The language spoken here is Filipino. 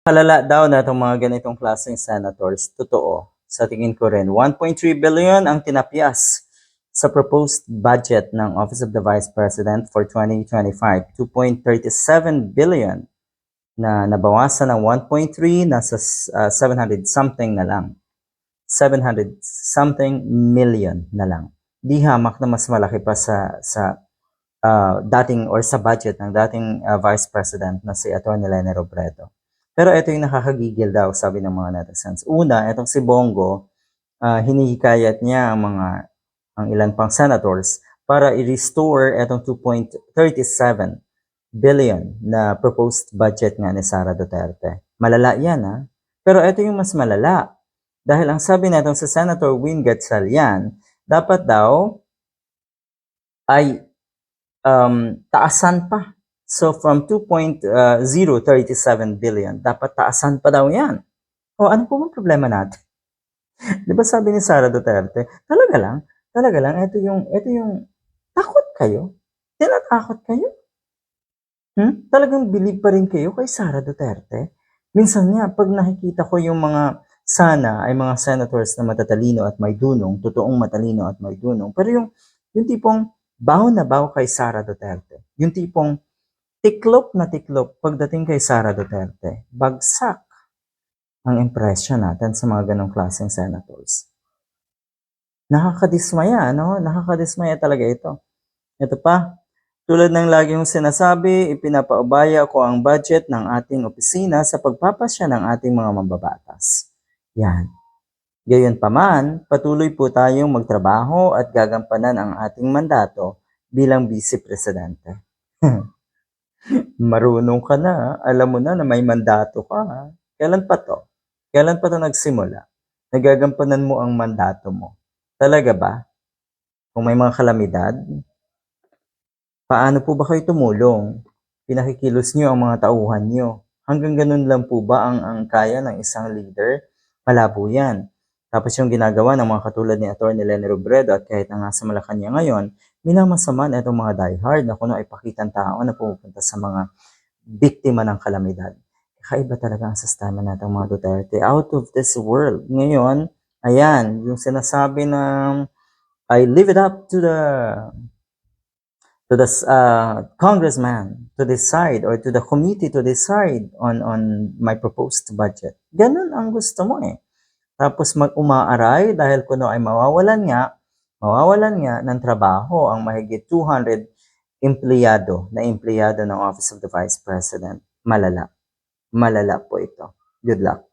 Palala daw na itong mga ganitong klaseng senators. Totoo. Sa tingin ko rin, 1.3 billion ang tinapyas sa proposed budget ng Office of the Vice President for 2025. 2.37 billion na nabawasan ng 1.3 nasa uh, 700 something na lang. 700 something million na lang. Di hamak na mas malaki pa sa sa uh, dating or sa budget ng dating uh, Vice President na si Atty. Lene Robredo. Pero ito yung nakakagigil daw, sabi ng mga netizens. Una, itong si Bongo, uh, hinihikayat niya ang mga ang ilan pang senators para i-restore itong 2.37 billion na proposed budget nga ni Sara Duterte. Malala yan ha. Pero ito yung mas malala. Dahil ang sabi natong sa Senator Win Gatchalian, dapat daw ay um, taasan pa. So from 2.037 billion, dapat taasan pa daw yan. O ano po bang problema natin? Di ba sabi ni Sara Duterte, talaga lang, talaga lang, ito yung, ito yung, takot kayo? Tinatakot kayo? Hmm? Talagang believe pa rin kayo kay Sara Duterte? Minsan nga, pag nakikita ko yung mga sana ay mga senators na matatalino at may dunong, totoong matalino at may dunong. Pero yung, yung tipong baw na baw kay Sara Duterte, yung tipong tiklop na tiklop pagdating kay Sara Duterte, bagsak ang impression natin sa mga ganong klaseng senators. Nakakadismaya, no? Nakakadismaya talaga ito. Ito pa, tulad ng lagi kong sinasabi, ipinapaubaya ko ang budget ng ating opisina sa pagpapasya ng ating mga mambabatas. Yan. Gayon pa man, patuloy po tayong magtrabaho at gagampanan ang ating mandato bilang vice presidente. Marunong ka na, alam mo na na may mandato ka. Kailan pa to? Kailan pa to nagsimula? Nagagampanan mo ang mandato mo. Talaga ba? Kung may mga kalamidad, paano po ba kayo tumulong? Pinakikilos nyo ang mga tauhan nyo. Hanggang ganun lang po ba ang, ang kaya ng isang leader? Malabo yan. Tapos yung ginagawa ng mga katulad ni Atty. Lene Robredo at kahit na nga sa Malacanang ngayon, minamasama na itong mga diehard na kuno ay pakitang tao na pumupunta sa mga biktima ng kalamidad. Kakaiba talaga ang sistema natin mga Duterte. Out of this world. Ngayon, ayan, yung sinasabi ng I leave it up to the to the uh, congressman to decide or to the committee to decide on on my proposed budget. Ganun ang gusto mo eh. Tapos mag-umaaray dahil kuno ay mawawalan nga, mawawalan nga ng trabaho ang mahigit 200 empleyado na empleyado ng Office of the Vice President. Malala. Malala po ito. Good luck.